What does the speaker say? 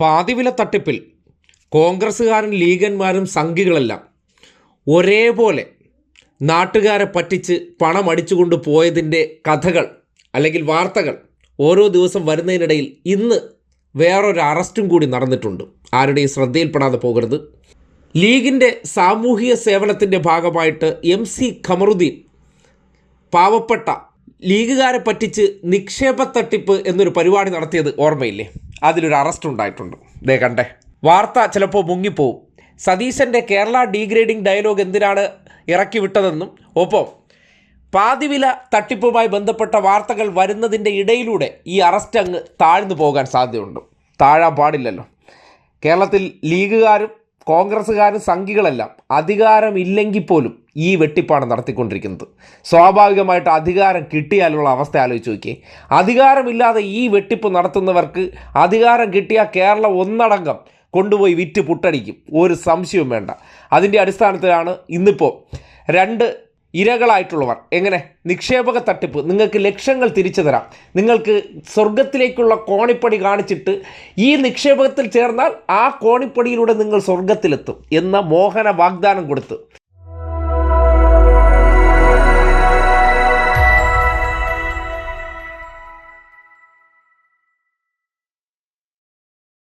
പാതിവില തട്ടിപ്പിൽ കോൺഗ്രസ്സുകാരും ലീഗന്മാരും സംഘികളെല്ലാം ഒരേപോലെ നാട്ടുകാരെ പറ്റിച്ച് പണം അടിച്ചുകൊണ്ട് പോയതിന്റെ കഥകൾ അല്ലെങ്കിൽ വാർത്തകൾ ഓരോ ദിവസം വരുന്നതിനിടയിൽ ഇന്ന് വേറൊരു അറസ്റ്റും കൂടി നടന്നിട്ടുണ്ട്. ആരുടെയും ശ്രദ്ധയിൽപ്പെടാതെ പോകരുത്. ലീഗിന്റെ സാമൂഹിക സേവനത്തിന്റെ ഭാഗമായിട്ട് എം സി ഖമറുദ്ദീൻ പാവപ്പെട്ട ലീഗുകാരെ പറ്റിച്ച് നിക്ഷേപ തട്ടിപ്പ് എന്നൊരു പരിപാടി നടത്തിയത് ഓർമ്മയില്ലേ? അതിലൊരു അറസ്റ്റ് ഉണ്ടായിട്ടുണ്ട്. ദേ കണ്ടേ. വാർത്ത ചിലപ്പോൾ മുങ്ങിപ്പോവും. സതീശന്റെ കേരള ഡീഗ്രേഡിംഗ് ഡയലോഗ് എന്തിനാണ് ഇറക്കി വിട്ടതെന്നും ഒപ്പം പാതിവില തട്ടിപ്പുമായി ബന്ധപ്പെട്ട വാർത്തകൾ വരുന്നതിന്റെ ഇടയിലൂടെ ഈ അറസ്റ്റ് അങ്ങ് താഴ്ന്നു പോകാൻ സാധ്യതയുണ്ട്. താഴാൻ പാടില്ലല്ലോ. കേരളത്തിൽ ലീഗുകാരും കോൺഗ്രസ്സുകാരും സംഘികളെല്ലാം അധികാരമില്ലെങ്കിൽ പോലും ഈ വെട്ടിപ്പാണ് നടത്തിക്കൊണ്ടിരിക്കുന്നത്. സ്വാഭാവികമായിട്ട് അധികാരം കിട്ടിയാലുള്ള അവസ്ഥ ആലോചിച്ച് നോക്കിയേ. അധികാരമില്ലാതെ ഈ വെട്ടിപ്പ് നടത്തുന്നവർക്ക് അധികാരം കിട്ടിയാൽ കേരളം ഒന്നടങ്കം കൊണ്ടുപോയി വിറ്റ് പുട്ടടിക്കും. ഒരു സംശയവും വേണ്ട. അതിന്റെ അടിസ്ഥാനത്തിലാണ് ഇന്നിപ്പോൾ രണ്ട് ഇരകളായിട്ടുള്ളവർ. എങ്ങനെ? നിക്ഷേപക തട്ടിപ്പ്. നിങ്ങൾക്ക് ലക്ഷങ്ങൾ തിരിച്ചു തരാം. നിങ്ങൾക്ക് സ്വർഗത്തിലേക്കുള്ള കോണിപ്പടി കാണിച്ചിട്ട് ഈ നിക്ഷേപകത്തിൽ ചേർന്നാൽ ആ കോണിപ്പടിയിലൂടെ നിങ്ങൾ സ്വർഗത്തിലെത്തും എന്ന മോഹന വാഗ്ദാനം കൊടുത്ത്.